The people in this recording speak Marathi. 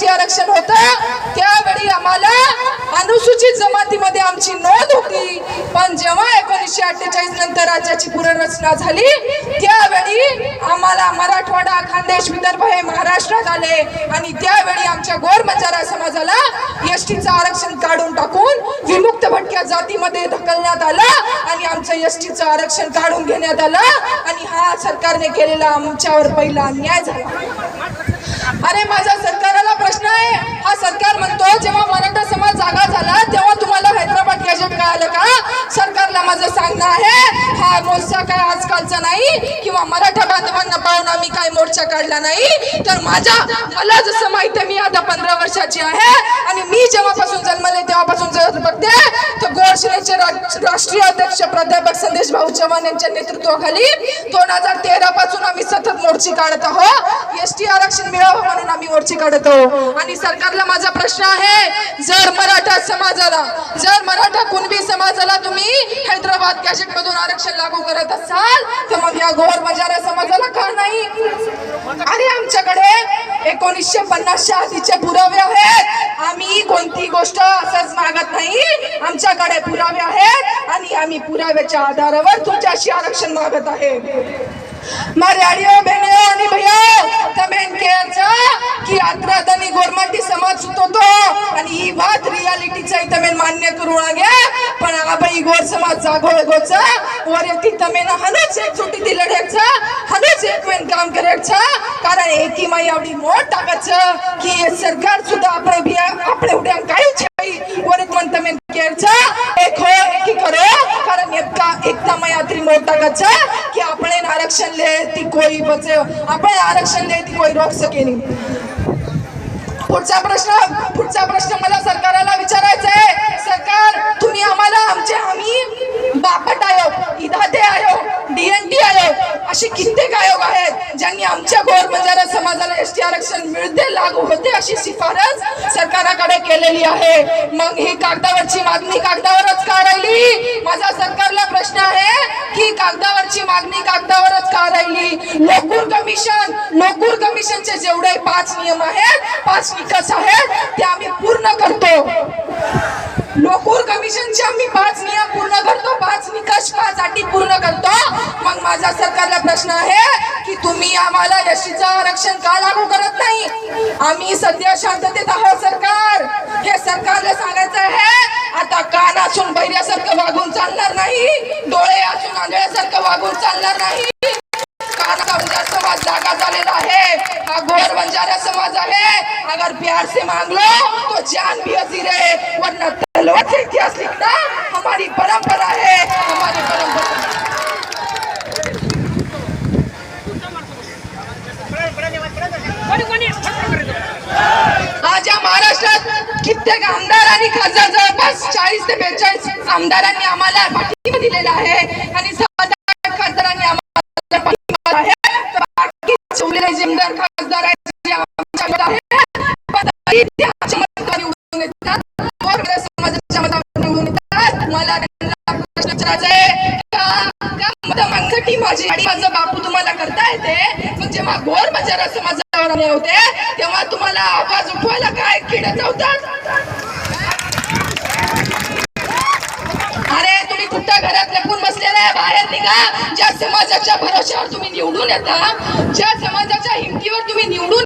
एसटी आरक्षण होतं. त्यावेळी आम्हाला अनुसूचित जमातीमध्ये आमची नोंद होती. पण जेव्हा एकोणीसशे अठ्ठेचाळीस नंतर राज्याची पुनर्रचना झाली त्यावेळी आम्हाला मराठवाडा खानदेश विदर्भ हे महाराष्ट्रात आले. आणि त्यावेळी आमच्या गोर समाजाला एसटीचं आरक्षण काढून टाकून विमुक्त भटक्या जातीमध्ये ढकलण्यात आलं आणि आमचं एसटीचं आरक्षण काढून घेण्यात आलं. आणि हा सरकारने केलेला आमच्यावर पहिला अन्याय झाला. अरे माझा सरकार प्रश्न हा सरकार म्हणतो जेव्हा मराठा समाज जागा झाला तेव्हा तुम्हाला हैदराबाद गॅजेट कळालं का? सरकारला माझं सांगणं आहे हा मोर्चा काय आजकालचा नाही किंवा मराठा बांधवांना पाहून आम्ही काय मोर्चा काढला नाही तर माझ्या मला जसं माहिती आहे मी आता पंधरा वर्षाची आहे आणि मी जेव्हापासून जन्मले तेव्हापासून जर बघते तर गोडशिलेचे राष्ट्रीय अध्यक्ष प्राध्यापक संदेश भाऊ चव्हाण यांच्या नेतृत्वाखाली दोन हजार तेरा पासून आम्ही सतत मोर्चे काढत आहोत. एस टी आरक्षण मिळावं म्हणून आम्ही मोर्चे काढत आहोत. आणि सरकारला माझा प्रश्न आहे जर मराठा समाजाला जर मराठा कुणबी समाजाला तुम्ही हैदराबाद गॅजेट मधून आरक्षण लागू करत असाल तर मग या गोर बंजारा समाजाला का नाही. अरे आमच्याकडे एकोणीसशे पन्नासच्या आधीचे पुरावे आहेत. आम्ही कोणती गोष्ट असंच मागत नाही. आमच्याकडे पुरावे आहेत आणि आम्ही पुराव्याच्या आधारावर तुमच्याशी आरक्षण मागत आहे. मर्याडियो बहनियो आणि भैया तमेन केअरचा की आत्रादानी गोरमाटी समाज सुतवतो आणि ही बात रियालिटीचा तमेन मान्य करू लागे पण आबाई गोर समाज जागो गोचा वर येती तमेन हनच एक सुटी ती लढ्याचा हनच एक वेन काम करायचा कारण एकी माई आवडी मोठ टाकायचं की सरकार सुद्धा आपले भिया आपले उड्या काही छाई वर एक मन तमेन केअरचा एक हो एकी करो. कारण एकता एकता मैत्री मोठ टाकायचं की આપણે आरक्षण ले ती कोई बचे आपण आरक्षण ले ती कोई रोक सके नाही पुढचा प्रश्न पुढचा प्रश्न मला सरकारला विचारायचा आहे सरकार तुम्ही आम्हाला आमचे आम्ही बापट आयोग इदाते आयोग डीएनटी आयोग असे कित्येक आयोग आहेत ज्यांनी आमच्या गोर बंजारा समाजाला एस टी आरक्षण मिळते केलेली आहे. मग ही कागदावरची मागणी कागदावरच का राहिली? माझा सरकारला प्रश्न आहे की कागदावरची मागणी कागदावरच का राहिली? लोकूर कमिशन लोकूर कमिशनचे जेवढे पाच नियम आहेत पाच निकष आहेत ते आम्ही पूर्ण करतो. लोकूर कमिशनचे आम्ही पाच नियम पूर्ण करतो पाच निकष पाच अटी पूर्ण करतो. मग माझा सरकारला प्रश्न आहे की तुम्ही आम्हाला यशीचं आरक्षण का लागू करत नाही? आम्ही सध्या शांततेत आहोत सरकार. हे सरकारला सांगायचं आता कान असून बैऱ्यासारखं वागून चालणार नाही. डोळे असून आंधळ्यासारखं वागून चालणार नाही. समाज जागा हा समाज अगर प्यार से मांग लो तो जान भी हसी रहे वरना से इतिहास लिखना हमारी परंपरा है. कित्येक आमदार आणि खासदार जवळपास चाळीस ते बेचाळीस आमदारांनी आम्हाला पाठिंबा दिलेला आहे. आणि खासदारांनी आम्हाला पाठिंबा आहे. जिमदार खासदार आहेत मला त्यांना प्रश्न विचारायचा आहे. का- माझी आणि माझं बापू तुम्हाला करता येते. पण जेव्हा गोर बजारा समाजावर आले होते तेव्हा तुम्हाला आवाज उठवायला काय खेळत होतात अरे तुम्ही कुठं घरात लपून बसलेला आहे? बाहेर निघा. ज्या समाजाच्या भरोश्यावर तुम्ही निवडून येता ज्या समाजाच्या हिमतीवर तुम्ही निवडून